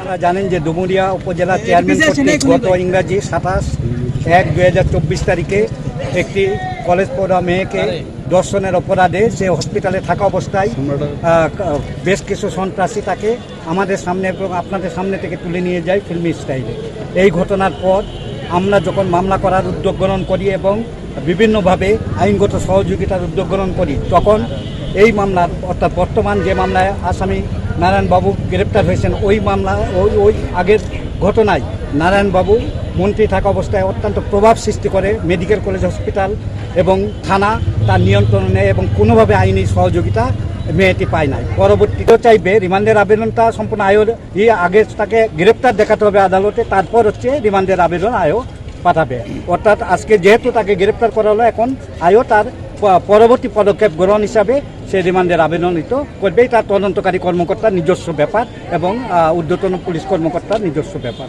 আপনারা জানেন যে ডুমুরিয়া উপজেলা চেয়ারম্যান কর্তৃক গত ইংরাজি সাতাশ এক দু তারিখে একটি কলেজ পড়া মেয়েকে দর্শনের অপরাধে সে হসপিটালে থাকা অবস্থায় বেশ কিছু সন্ত্রাসী তাকে আমাদের সামনে এবং আপনাদের সামনে থেকে তুলে নিয়ে যায় ফিল্মি স্টাইলে এই ঘটনার পর আমরা যখন মামলা করার উদ্যোগ গ্রহণ করি এবং বিভিন্নভাবে আইনগত সহযোগিতার উদ্যোগ গ্রহণ করি তখন এই মামলার অর্থাৎ বর্তমান যে মামলায় আসামি নারায়ণবাবু গ্রেপ্তার হয়েছেন ওই মামলা ওই ওই আগের ঘটনায় নারায়ণবাবু মন্ত্রী থাকা অবস্থায় অত্যন্ত প্রভাব সৃষ্টি করে মেডিকেল কলেজ হসপিটাল এবং থানা তার নিয়ন্ত্রণে নেয় এবং কোনোভাবে আইনি সহযোগিতা মেয়েটি পায় নাই। পরবর্তীতেও চাইবে রিমান্ডের আবেদনটা সম্পূর্ণ আয়োর ই আগে তাকে গ্রেপ্তার দেখাতে হবে আদালতে তারপর হচ্ছে রিমান্ডের আবেদন আয়ো পাঠাবে। অর্থাৎ আজকে যেহেতু তাকে গ্রেপ্তার করা হলো এখন আয়ো তার পরবর্তী পদক্ষেপ গ্রহণ হিসাবে সে রিমান্ডের আবেদনিত করবেই। তার তদন্তকারী কর্মকর্তার নিজস্ব ব্যাপার এবং আহ, ঊর্ধ্বতন পুলিশ কর্মকর্তার নিজস্ব ব্যাপার।